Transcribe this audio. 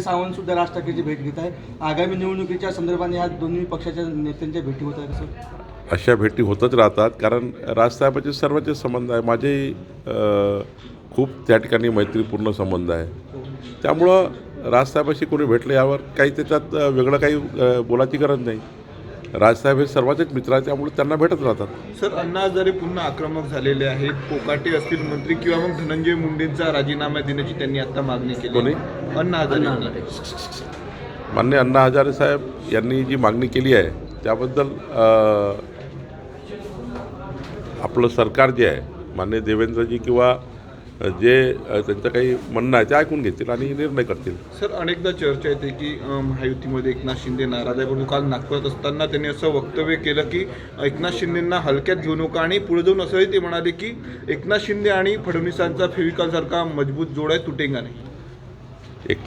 सावंत सुद्धा राज ठाकरेची भेट घेत आहे आगामी निवडणुकीच्या संदर्भाने ह्या दोन्ही पक्षाच्या नेत्यांच्या भेटी होत आहेत सर. अशा भेटी होतच राहतात. कारण राजसाहेबाचे सर्वांचे संबंध आहे. माझेही खूप त्या ठिकाणी मैत्रीपूर्ण संबंध आहे. त्यामुळं राजसाहेबाशी कोणी भेटलं यावर काही त्याच्यात वेगळं काही बोलायची गरज नाही. राजसाहेब हे सर्वांचेच मित्र आहेत त्यामुळे त्यांना भेटत राहतात. सर अण्णा हजारे पुन्हा आक्रमक झालेले आहेत कोकाटे असतील मंत्री किंवा मग धनंजय मुंडेंचा राजीनामा देण्याची त्यांनी आता मागणी केली कोणी? अण्णा हजारे. मान्य अण्णा हजारे साहेब यांनी जी मागणी केली आहे त्याबद्दल अ, आपलं सरकार जे आहे मान्य देवेंद्रजी किंवा जे त्यांचं काही म्हणणं आहे ते ऐकून घेतील आणि निर्णय करतील. सर अनेकदा चर्चा येते की महायुतीमध्ये एकनाथ शिंदे नाराज आहे परंतु काल नागपुरात असताना त्यांनी असं वक्तव्य केलं की एकनाथ शिंदेंना हलक्यात घेऊ नका आणि पुढे जाऊन असंही ते म्हणाले की एकनाथ शिंदे आणि फडणवीसांचा फेविकॉलसारखा मजबूत जोड आहे तुटेंगा नाही. एक